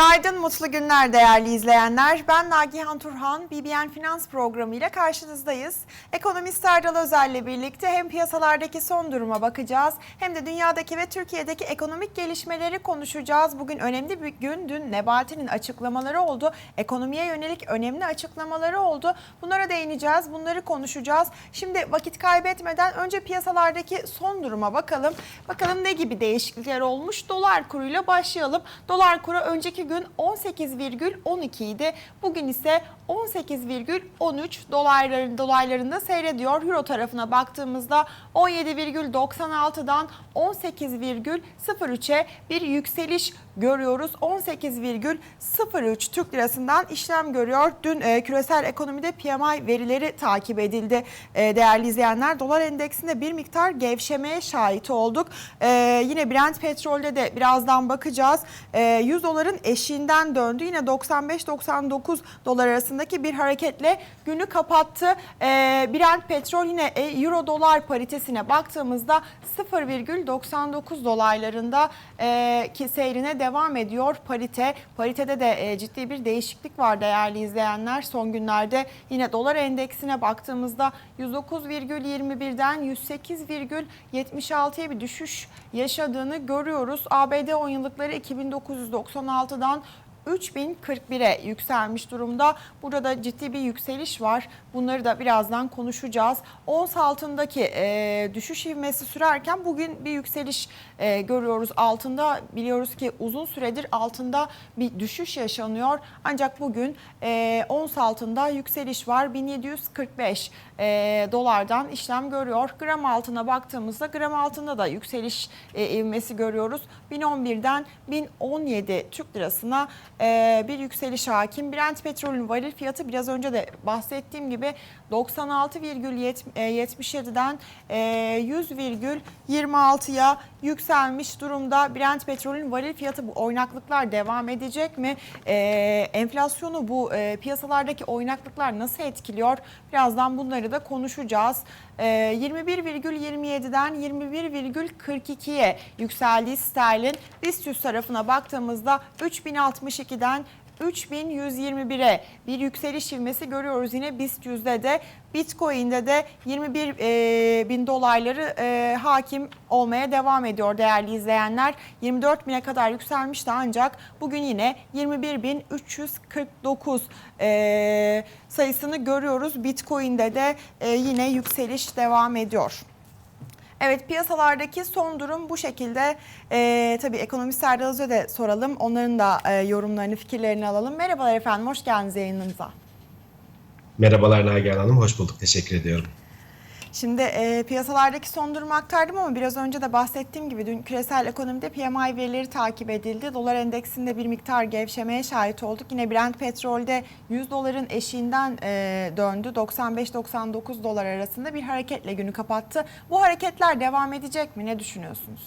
Günaydın, mutlu günler değerli izleyenler. Ben Nagihan Turhan, BBN Finans Programı ile karşınızdayız. Ekonomist Erdal Özel ile birlikte hem piyasalardaki son duruma bakacağız hem de dünyadaki ve Türkiye'deki ekonomik gelişmeleri konuşacağız. Bugün önemli bir gün. Dün Nebati'nin açıklamaları oldu. Ekonomiye yönelik önemli açıklamaları oldu. Bunlara değineceğiz, bunları konuşacağız. Şimdi vakit kaybetmeden önce piyasalardaki son duruma bakalım. Bakalım ne gibi değişiklikler olmuş? Dolar kuruyla başlayalım. Dolar kuru önceki gün 18,12 idi. Bugün ise 18,13 dolarların dolaylarında seyrediyor. Euro tarafına baktığımızda 17,96'dan 18,03'e bir yükseliş görüyoruz. 18,03 Türk lirasından işlem görüyor. Dün e, küresel ekonomide PMI verileri takip edildi. E, değerli izleyenler dolar endeksinde bir miktar gevşemeye şahit olduk. E, yine Brent petrolde de birazdan bakacağız. E, 100 doların eşiğinden döndü. Yine 95-99 dolar arasındaki bir hareketle günü kapattı. E, Brent petrol yine e, euro dolar paritesine baktığımızda 0,99 dolaylarında e, ki seyrine devam ediyor parite. Paritede de e, ciddi bir değişiklik var değerli izleyenler. Son günlerde yine dolar endeksine baktığımızda 109,21'den 108,76'ya bir düşüş yaşadığını görüyoruz. ABD 10 yıllıkları 2996'dan 3041'e yükselmiş durumda. Burada da ciddi bir yükseliş var. Bunları da birazdan konuşacağız. Ons altındaki e, düşüş ivmesi sürerken bugün bir yükseliş e, görüyoruz. Altında biliyoruz ki uzun süredir altında bir düşüş yaşanıyor. Ancak bugün e, ons altında yükseliş var. 1745 e, dolardan işlem görüyor. Gram altına baktığımızda gram altında da yükseliş e, ivmesi görüyoruz. 1011'den 1017 Türk lirasına e, bir yükseliş hakim. Brent petrolün varil fiyatı biraz önce de bahsettiğim gibi 96,77'den e, 100,26'ya yükselmiş durumda. Brent petrolün varil fiyatı bu oynaklıklar devam edecek mi? E, enflasyonu bu e, piyasalardaki oynaklıklar nasıl etkiliyor? Birazdan bunları da konuşacağız. E, 21,27'den 21,42'ye yükseldiği sterlin. BIST 100 tarafına baktığımızda 3062'den 3121'e bir yükseliş ivmesi görüyoruz yine BIST yüzde de Bitcoin'de de 21 e, bin dolarları e, hakim olmaya devam ediyor değerli izleyenler. 24 bine kadar yükselmişti ancak bugün yine 21.349 e, sayısını görüyoruz. Bitcoin'de de e, yine yükseliş devam ediyor. Evet piyasalardaki son durum bu şekilde. Ee, tabii ekonomist Serdar Öz'e de soralım. Onların da e, yorumlarını, fikirlerini alalım. Merhabalar efendim, hoş geldiniz yayınımıza. Merhabalar Nagihan Hanım, hoş bulduk. Teşekkür ediyorum. Şimdi e, piyasalardaki son durumu aktardım ama biraz önce de bahsettiğim gibi dün küresel ekonomide PMI verileri takip edildi. Dolar endeksinde bir miktar gevşemeye şahit olduk. Yine Brent petrolde 100 doların eşiğinden e, döndü. 95-99 dolar arasında bir hareketle günü kapattı. Bu hareketler devam edecek mi? Ne düşünüyorsunuz?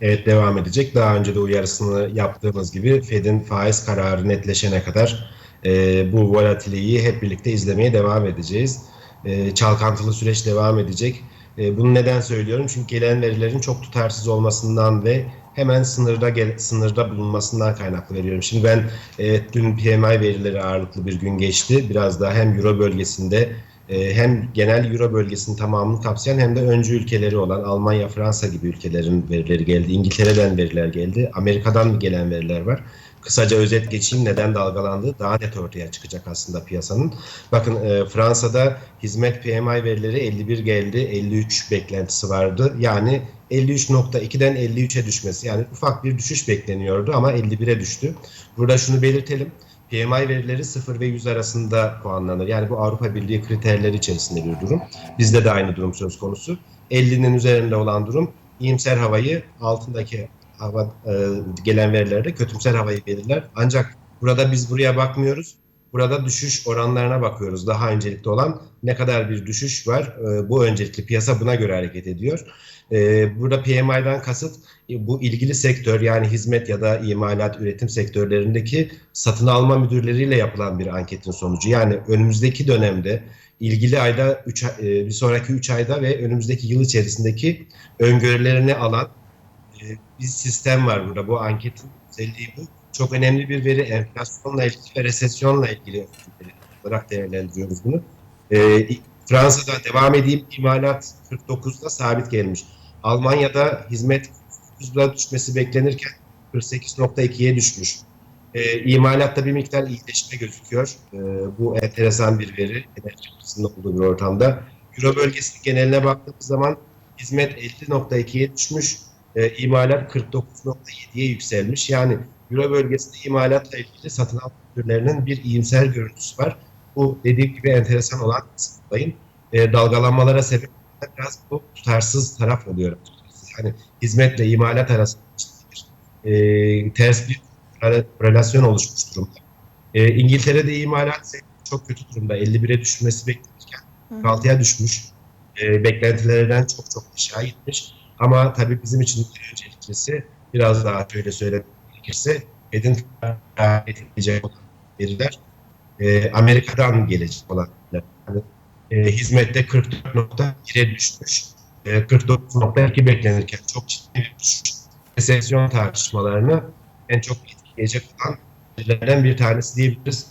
Evet devam edecek. Daha önce de uyarısını yaptığımız gibi Fed'in faiz kararı netleşene kadar e, bu volatiliyi hep birlikte izlemeye devam edeceğiz. E, çalkantılı süreç devam edecek. E, bunu neden söylüyorum? Çünkü gelen verilerin çok tutarsız olmasından ve hemen sınırda gel, sınırda bulunmasından kaynaklı veriyorum. Şimdi ben e, dün PMI verileri ağırlıklı bir gün geçti. Biraz daha hem Euro bölgesinde e, hem genel Euro bölgesinin tamamını kapsayan hem de öncü ülkeleri olan Almanya, Fransa gibi ülkelerin verileri geldi. İngiltere'den veriler geldi. Amerika'dan gelen veriler var. Kısaca özet geçeyim neden dalgalandığı daha net ortaya çıkacak aslında piyasanın. Bakın e, Fransa'da hizmet PMI verileri 51 geldi, 53 beklentisi vardı. Yani 53.2'den 53'e düşmesi yani ufak bir düşüş bekleniyordu ama 51'e düştü. Burada şunu belirtelim. PMI verileri 0 ve 100 arasında puanlanır. Yani bu Avrupa Birliği kriterleri içerisinde bir durum. Bizde de aynı durum söz konusu. 50'nin üzerinde olan durum iyimser havayı altındaki hava e, gelen verilerde kötümser havayı belirler. Ancak burada biz buraya bakmıyoruz. Burada düşüş oranlarına bakıyoruz. Daha öncelikli olan ne kadar bir düşüş var. E, bu öncelikli piyasa buna göre hareket ediyor. E, burada PMI'den kasıt e, bu ilgili sektör yani hizmet ya da imalat üretim sektörlerindeki satın alma müdürleriyle yapılan bir anketin sonucu. Yani önümüzdeki dönemde ilgili ayda üç, e, bir sonraki 3 ayda ve önümüzdeki yıl içerisindeki öngörülerini alan bir sistem var burada. Bu anketin özelliği bu. çok önemli bir veri enflasyonla ilgili ve resesyonla ilgili olarak değerlendiriyoruz bunu. Ee, Fransa'da devam edeyim imalat 49'da sabit gelmiş. Almanya'da hizmet 9'da düşmesi beklenirken 48.2'ye düşmüş. Ee, imalatta bir miktar iyileşme gözüküyor. Ee, bu enteresan bir veri. Enerji krizinde olduğu bir ortamda. Euro bölgesinin geneline baktığımız zaman hizmet 50.2'ye düşmüş. E, imalat 49.7'ye yükselmiş. Yani Euro bölgesinde imalatla ilgili satın alma ürünlerinin bir iyimser görüntüsü var. Bu dediğim gibi enteresan olan kısımdayım. E, dalgalanmalara sebep olan biraz bu tutarsız taraf oluyor. Yani hizmetle imalat arasında e, ters bir relasyon oluşmuş durumda. E, İngiltere'de imalat çok kötü durumda. 51'e düşmesi beklenirken 46'ya düşmüş. E, beklentilerden çok çok aşağı gitmiş. Ama tabii bizim için önceliklisi biraz daha şöyle söylemek gerekirse Fed'in edilecek olan veriler e, Amerika'dan gelecek olan yani, e, hizmette 44.1'e düşmüş. E, 49.2 beklenirken çok ciddi bir düşüş. Resesyon tartışmalarını en çok etkileyecek olan verilerden bir tanesi diyebiliriz.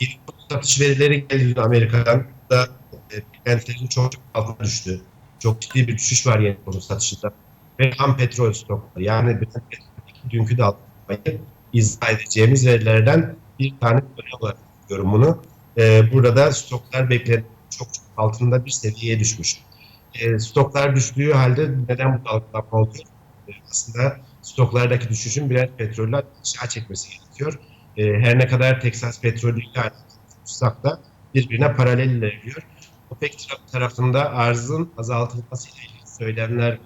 İlk satış verileri geldi Amerika'dan da e, beklentilerin çok altına düştü. Çok ciddi bir düşüş var yeni konu satışında. Ve ham petrol stokları yani Brent petrolündeki dünkü dalgalanmayı izah edeceğimiz verilerden bir tane örnek olarak görüyorum bunu. Ee, burada stoklar beklenen çok çok altında bir seviyeye düşmüş. Ee, stoklar düştüğü halde neden bu dalgalanma oluyor? Ee, aslında stoklardaki düşüşün birer petrolle aşağı çekmesi gerekiyor. Ee, her ne kadar Texas petrolüyle tutsak da birbirine paralel ilerliyor. OPEC tarafında arzın azaltılmasıyla ilgili söylemler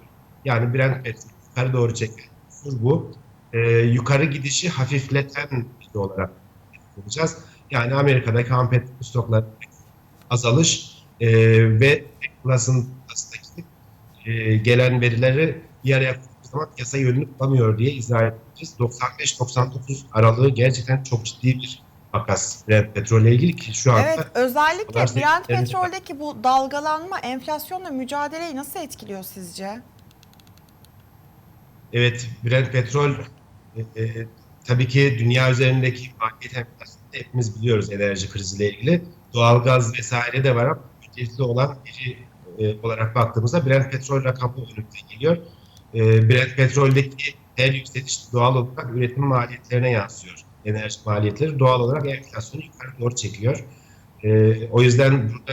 yani Brent petrol yukarı doğru çeken bu. Ee, yukarı gidişi hafifleten bir olarak yapacağız. Yani Amerika'daki ham petrol stokları azalış e, ve Plus'ın e, gelen verileri bir araya zaman piyasa yönünü bulamıyor diye izah edeceğiz. 95-99 aralığı gerçekten çok ciddi bir makas Brent petrolle ilgili ki şu anda Evet özellikle Brent petroldeki bu dalgalanma enflasyonla mücadeleyi nasıl etkiliyor sizce? Evet, Brent petrol e, e, tabii ki dünya üzerindeki maliyet enflasyonu hepimiz biliyoruz enerji kriziyle ilgili. Doğalgaz vesaire de var ama ücretli olan biri e, olarak baktığımızda Brent petrol rakamı önümüze geliyor. E, Brent petroldeki her yükseliş doğal olarak üretim maliyetlerine yansıyor. Enerji maliyetleri doğal olarak enflasyonu yukarı doğru çekiyor. E, o yüzden burada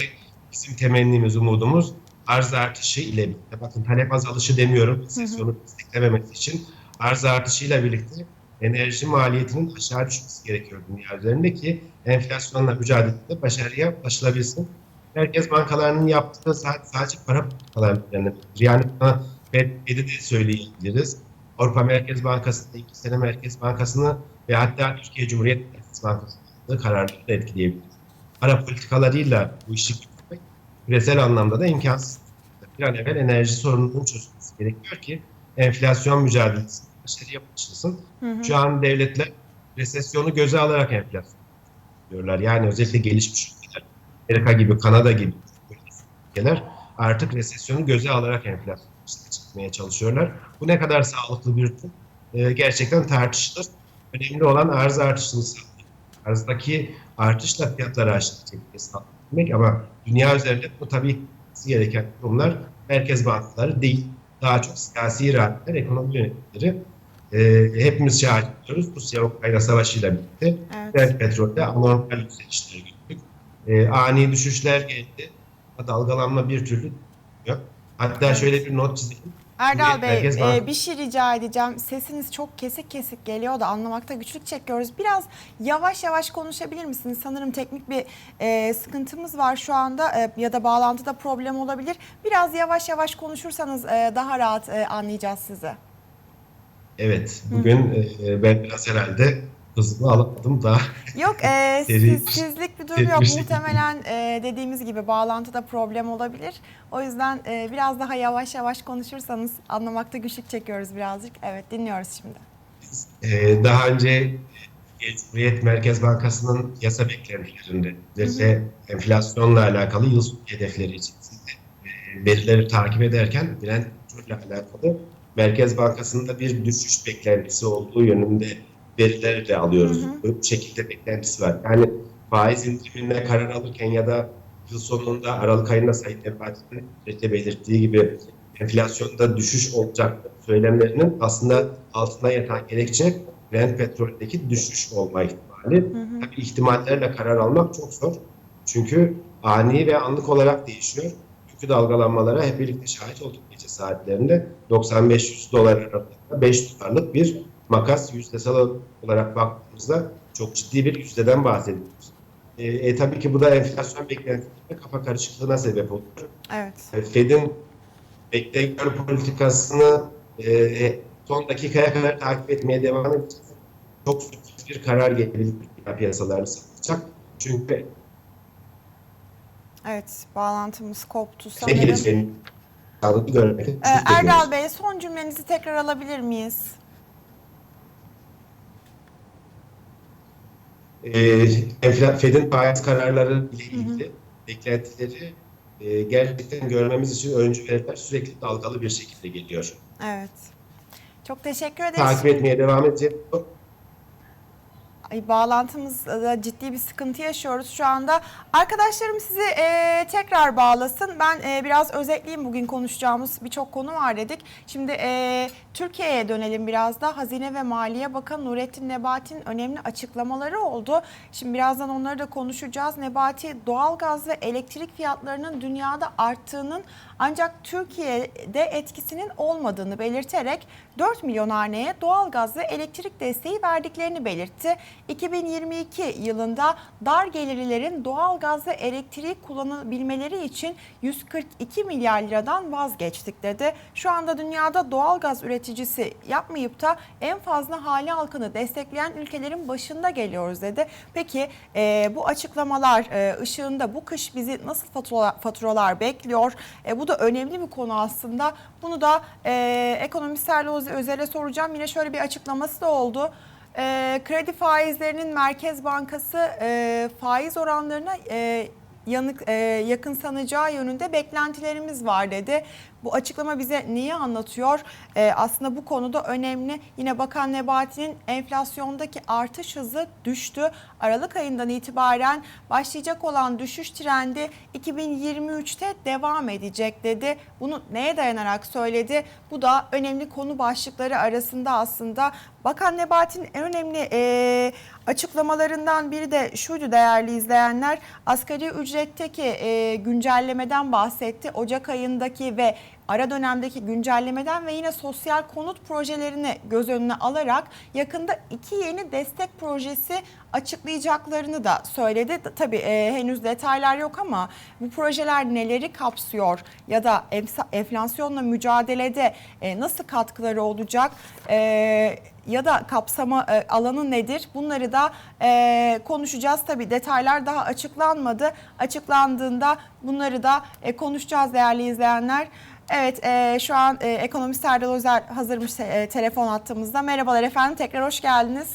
bizim temennimiz, umudumuz arz artışı ile bakın talep azalışı demiyorum, sesyonu desteklememesi için arz artışıyla birlikte enerji maliyetinin aşağı düşmesi gerekiyor dünya üzerinde ki enflasyonla mücadelede başarıya ulaşılabilsin. Merkez bankalarının yaptığı sadece para politikalarının yani buna Fed'i de söyleyebiliriz. Avrupa Merkez Bankası'nda iki sene Merkez Bankası'nı ve hatta Türkiye Cumhuriyet Bankası'nı kararları da etkileyebiliriz. Para politikalarıyla bu işi götürmek küresel anlamda da imkansız. Bir an evvel enerji sorununun çözülmesi gerekiyor ki enflasyon mücadelesi başarıya ulaşılsın. Şu an devletler resesyonu göze alarak enflasyon diyorlar. Yani özellikle gelişmiş ülkeler, Amerika gibi, Kanada gibi ülkeler artık resesyonu göze alarak enflasyon çıkmaya çalışıyorlar. Bu ne kadar sağlıklı bir durum e, gerçekten tartışılır. Önemli olan arz artışını sağlamak. Arzdaki artışla fiyatları aşağı çekmeyi sağlamak ama dünya üzerinde bu tabii gereken durumlar merkez bankaları değil. Daha çok siyasi iradeler, ekonomi yöneticileri e, hepimiz şahit ediyoruz. Rusya-Ukrayna savaşıyla birlikte Evet. Brent petrolde anormal yükselişleri gördük. E, ani düşüşler geldi. Dalgalanma bir türlü yok. Hatta Evet. şöyle bir not çizeyim. Erdal Bey Merkez e, bir şey rica edeceğim. Sesiniz çok kesik kesik geliyor da anlamakta güçlük çekiyoruz. Biraz yavaş yavaş konuşabilir misiniz? Sanırım teknik bir e, sıkıntımız var şu anda e, ya da bağlantıda problem olabilir. Biraz yavaş yavaş konuşursanız e, daha rahat e, anlayacağız sizi. Evet, bugün e, ben biraz herhalde hızlı alamadım da. Yok e, Seri- sizlik bir durum yok. Muhtemelen e, dediğimiz gibi bağlantıda problem olabilir. O yüzden e, biraz daha yavaş yavaş konuşursanız anlamakta güçlük çekiyoruz birazcık. Evet dinliyoruz şimdi. Ee, daha önce e, Cumhuriyet Merkez Bankası'nın yasa beklentilerinde özellikle enflasyonla alakalı yıl hedefleri için e, verileri takip ederken Brent petrolle alakalı Merkez Bankası'nda bir düşüş beklentisi olduğu yönünde verileri de alıyoruz. Bu şekilde beklentisi var. Yani faiz indirimine karar alırken ya da yıl sonunda Aralık ayında Sayın Nebati'nin sürekli belirttiği gibi enflasyonda düşüş olacak söylemlerinin aslında altında yatan gerekçe Brent petroldeki düşüş olma ihtimali. Tabii ihtimallerle karar almak çok zor. Çünkü ani ve anlık olarak değişiyor. Çünkü dalgalanmalara hep birlikte şahit olduk gece saatlerinde. 95-100 dolar arasında 5 dolarlık bir makas yüzdesel olarak baktığımızda çok ciddi bir yüzdeden bahsediyoruz. E, e, tabii ki bu da enflasyon beklentilerinde kafa karışıklığına sebep oluyor. Evet. E, Fed'in bekle gör politikasını e, son dakikaya kadar takip etmeye devam edeceğiz. Çok sürpriz bir karar gelebilir piyasalarını satacak. Çünkü Evet, bağlantımız koptu sanırım. Ee, Erdal Bey son cümlenizi tekrar alabilir miyiz? E, enfla- Fed'in faiz kararları ile ilgili beklentileri e, gerçekten görmemiz için öncü veriler sürekli dalgalı bir şekilde geliyor. Evet. Çok teşekkür ederiz. Takip etmeye devam edeceğiz. Ay, bağlantımızda ciddi bir sıkıntı yaşıyoruz şu anda. Arkadaşlarım sizi e, tekrar bağlasın. Ben e, biraz özetleyeyim bugün konuşacağımız birçok konu var dedik. Şimdi e, Türkiye'ye dönelim biraz da. Hazine ve Maliye Bakanı Nurettin Nebati'nin önemli açıklamaları oldu. Şimdi birazdan onları da konuşacağız. Nebati doğalgaz ve elektrik fiyatlarının dünyada arttığının ancak Türkiye'de etkisinin olmadığını belirterek 4 milyon haneye doğalgaz ve elektrik desteği verdiklerini belirtti. 2022 yılında dar gelirlilerin doğalgaz ve elektriği kullanabilmeleri için 142 milyar liradan vazgeçtik dedi. Şu anda dünyada doğalgaz üreticisi yapmayıp da en fazla hali halkını destekleyen ülkelerin başında geliyoruz dedi. Peki e, bu açıklamalar e, ışığında bu kış bizi nasıl faturalar, faturalar bekliyor? E, bu da önemli bir konu aslında. Bunu da e, ekonomist Serli Öz- Özel'e soracağım. Yine şöyle bir açıklaması da oldu. E, kredi faizlerinin Merkez Bankası e, faiz oranlarına e, yanık e, yakınsanacağı yönünde beklentilerimiz var dedi. Bu açıklama bize neyi anlatıyor? E, aslında bu konuda önemli. Yine Bakan Nebati'nin enflasyondaki artış hızı düştü. Aralık ayından itibaren başlayacak olan düşüş trendi 2023'te devam edecek dedi. Bunu neye dayanarak söyledi? Bu da önemli konu başlıkları arasında aslında. Bakan Nebati'nin en önemli e, açıklamalarından biri de şuydu değerli izleyenler. Asgari ücretteki e, güncellemeden bahsetti. Ocak ayındaki ve ara dönemdeki güncellemeden ve yine sosyal konut projelerini göz önüne alarak yakında iki yeni destek projesi açıklayacaklarını da söyledi. Tabii e, henüz detaylar yok ama bu projeler neleri kapsıyor ya da enflasyonla mücadelede e, nasıl katkıları olacak? E, ya da kapsama e, alanı nedir? Bunları da e, konuşacağız. Tabii detaylar daha açıklanmadı. Açıklandığında bunları da e, konuşacağız değerli izleyenler. Evet e, şu an e, ekonomist Serdal Özer hazırmış e, telefon attığımızda. Merhabalar efendim tekrar hoş geldiniz.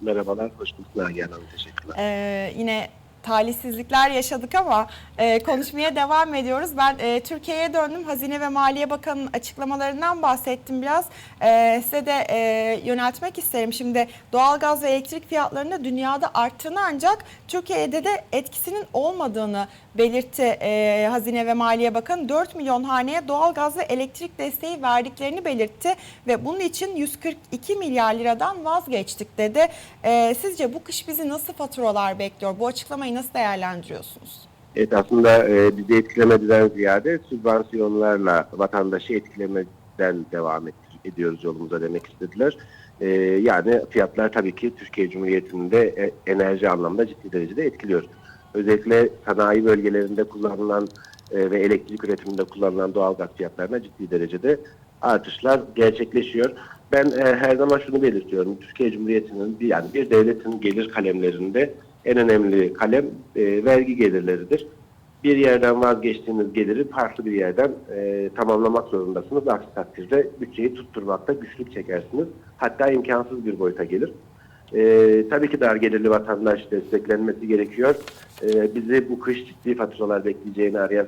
Merhabalar, hoş bulduk Nagihan Hanım. Teşekkürler. E, yine talihsizlikler yaşadık ama e, konuşmaya devam ediyoruz. Ben e, Türkiye'ye döndüm. Hazine ve Maliye Bakanı'nın açıklamalarından bahsettim biraz. E, size de e, yöneltmek isterim. Şimdi doğalgaz ve elektrik fiyatlarında dünyada arttığını ancak Türkiye'de de etkisinin olmadığını belirtti e, Hazine ve Maliye Bakanı. 4 milyon haneye doğalgaz ve elektrik desteği verdiklerini belirtti ve bunun için 142 milyar liradan vazgeçtik dedi. E, sizce bu kış bizi nasıl faturalar bekliyor? Bu açıklamayı nasıl değerlendiriyorsunuz? Evet aslında e, bizi etkilemeden ziyade sübvansiyonlarla vatandaşı etkilemeden devam et, ediyoruz yolumuza demek istediler. E, yani fiyatlar tabii ki Türkiye Cumhuriyeti'nde e, enerji anlamda ciddi derecede etkiliyor. Özellikle sanayi bölgelerinde kullanılan e, ve elektrik üretiminde kullanılan doğal gaz fiyatlarına ciddi derecede artışlar gerçekleşiyor. Ben e, her zaman şunu belirtiyorum. Türkiye Cumhuriyeti'nin bir, yani bir devletin gelir kalemlerinde en önemli kalem e, vergi gelirleridir. Bir yerden vazgeçtiğiniz geliri farklı bir yerden e, tamamlamak zorundasınız. Aksi takdirde bütçeyi tutturmakta güçlük çekersiniz. Hatta imkansız bir boyuta gelir. E, tabii ki dar gelirli vatandaş desteklenmesi gerekiyor. E, bizi bu kış ciddi faturalar bekleyeceğini araya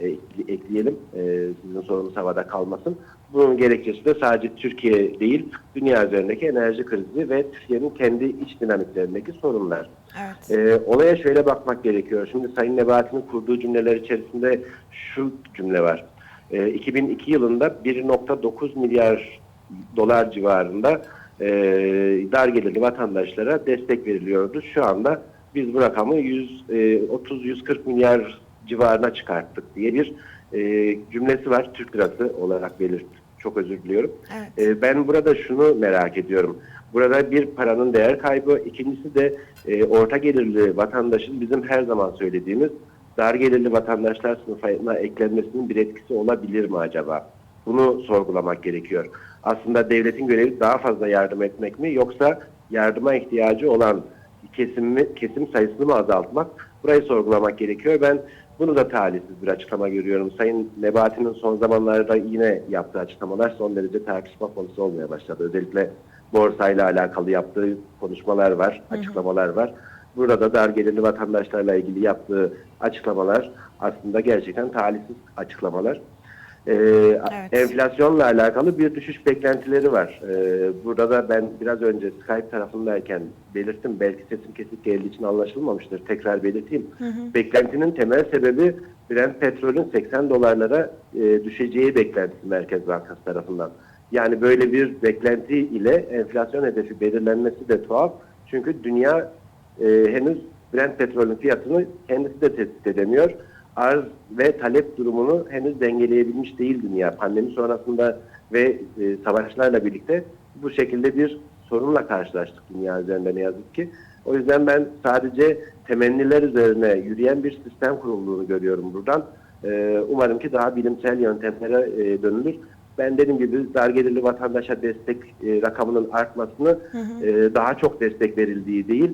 e, ekle- ekleyelim. E, sizin sorunuz havada kalmasın. Bunun gerekçesi de sadece Türkiye değil, dünya üzerindeki enerji krizi ve Türkiye'nin kendi iç dinamiklerindeki sorunlar. Evet. E, olaya şöyle bakmak gerekiyor. Şimdi Sayın Nebati'nin kurduğu cümleler içerisinde şu cümle var. E, 2002 yılında 1.9 milyar dolar civarında e, dar gelirli vatandaşlara destek veriliyordu. Şu anda biz bu rakamı 130-140 milyar civarına çıkarttık diye bir e, cümlesi var. Türk lirası olarak belirt. Çok özür diliyorum. Evet. E, ben burada şunu merak ediyorum. Burada bir paranın değer kaybı, ikincisi de e, orta gelirli vatandaşın bizim her zaman söylediğimiz dar gelirli vatandaşlar sınıfına eklenmesinin bir etkisi olabilir mi acaba? Bunu sorgulamak gerekiyor. Aslında devletin görevi daha fazla yardım etmek mi yoksa yardıma ihtiyacı olan kesimi, kesim sayısını mı azaltmak? Burayı sorgulamak gerekiyor. Ben bunu da talihsiz bir açıklama görüyorum. Sayın Nebati'nin son zamanlarda yine yaptığı açıklamalar son derece tartışma konusu olmaya başladı. Özellikle borsayla alakalı yaptığı konuşmalar var, açıklamalar var. Burada dar gelirli vatandaşlarla ilgili yaptığı açıklamalar aslında gerçekten talihsiz açıklamalar. Ee, Enflasyonla alakalı bir düşüş beklentileri var. Ee, burada da ben biraz önce Skype tarafındayken belirttim. Belki sesim kesik geldiği için anlaşılmamıştır. Tekrar belirteyim. Beklentinin temel sebebi Brent petrolün 80 dolarlara e, düşeceği beklentisi Merkez Bankası tarafından. Yani böyle bir beklenti ile enflasyon hedefi belirlenmesi de tuhaf. Çünkü dünya e, henüz Brent petrolün fiyatını kendisi de tespit edemiyor. Arz ve talep durumunu henüz dengeleyebilmiş değil dünya. Pandemi sonrasında ve e, savaşlarla birlikte bu şekilde bir sorunla karşılaştık dünya üzerinde ne yazık ki. O yüzden ben sadece temenniler üzerine yürüyen bir sistem kurulduğunu görüyorum buradan. E, umarım ki daha bilimsel yöntemlere e, dönülür. Ben dediğim gibi dar gelirli vatandaşa destek e, rakamının artmasını e, daha çok destek verildiği değil,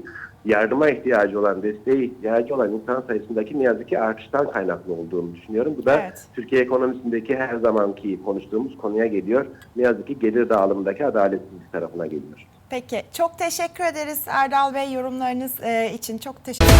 yardıma ihtiyacı olan, desteğe ihtiyacı olan insan sayısındaki ne yazık ki artıştan kaynaklı olduğunu düşünüyorum. Bu da Evet. Türkiye ekonomisindeki her zamanki konuştuğumuz konuya geliyor. Ne yazık ki gelir dağılımındaki adaletsizlik tarafına geliyor. Peki çok teşekkür ederiz Erdal Bey yorumlarınız e, için çok teşekkür